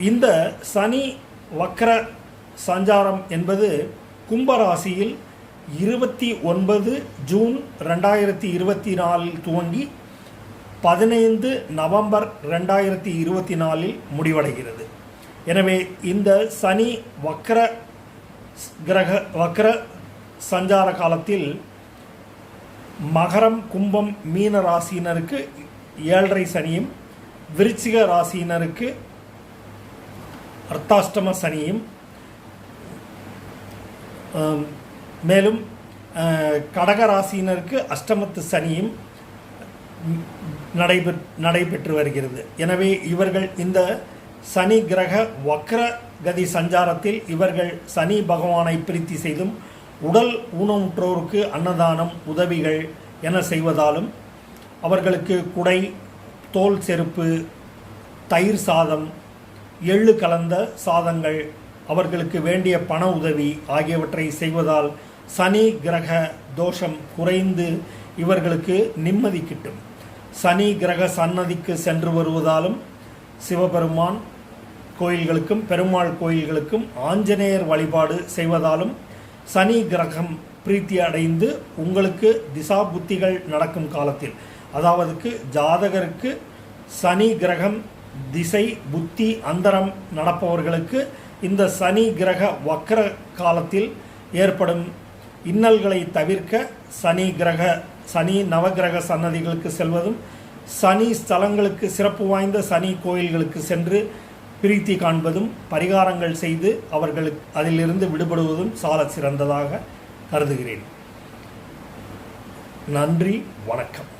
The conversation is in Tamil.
இந்த சனி வக்ர சஞ்சாரம் என்பது கும்பராசியில் இருபத்தி ஒன்பது ஜூன் ரெண்டாயிரத்தி இருபத்தி நாலில் துவங்கி பதினைந்து நவம்பர் ரெண்டாயிரத்தி இருபத்தி நாலில் முடிவடைகிறது. எனவே இந்த சனி வக்ர கிரக வக்ர சஞ்சார காலத்தில் மகரம் கும்பம் மீன ராசியினருக்கு ஏழரை சனியும் விருச்சிக ராசியினருக்கு அர்த்தாஷ்டம சனியும் மேலும் கடகராசியினருக்கு அஷ்டமத்து சனியும் ம், நடைபெற் நடைபெற்று வருகிறது. எனவே இவர்கள் இந்த சனி கிரக வக்ர கதி சஞ்சாரத்தில் இவர்கள் சனி பகவானை பிரீத்தி செய்தும் உடல் ஊனமுற்றோருக்கு அன்னதானம் உதவிகள் என செய்வதாலும் அவர்களுக்கு குடை தோல் செருப்பு தயிர் சாதம் எள்ளு கலந்த சாதங்கள் அவர்களுக்கு வேண்டிய பண உதவி ஆகியவற்றை செய்வதால் சனி கிரக தோஷம் குறைந்து இவர்களுக்கு நிம்மதி கிட்டும். சனி கிரக சன்னதிக்கு சென்று வருவதாலும் சிவபெருமான் கோயில்களுக்கும் பெருமாள் கோயில்களுக்கும் ஆஞ்சநேயர் வழிபாடு செய்வதாலும் சனி கிரகம் பிரீத்தி அடைந்து உங்களுக்கு திசா புத்திகள் நடக்கும் காலத்தில். அதாவதுக்கு ஜாதகருக்கு சனி கிரகம் திசை புத்தி அந்தரம் நடப்பவர்களுக்கு இந்த சனி கிரக வக்ர காலத்தில் ஏற்படும் இன்னல்களை தவிர்க்க சனி கிரக சனி நவகிரக சன்னதிகளுக்கு செல்வதும் சனி ஸ்தலங்களுக்கு சிறப்பு வாய்ந்த சனி கோயில்களுக்கு சென்று பிரீத்தி காண்பதும் பரிகாரங்கள் செய்து அவர்களுக்கு அதிலிருந்து விடுபடுவதும் சால சிறந்ததாக கருதுகிறேன். நன்றி வணக்கம்.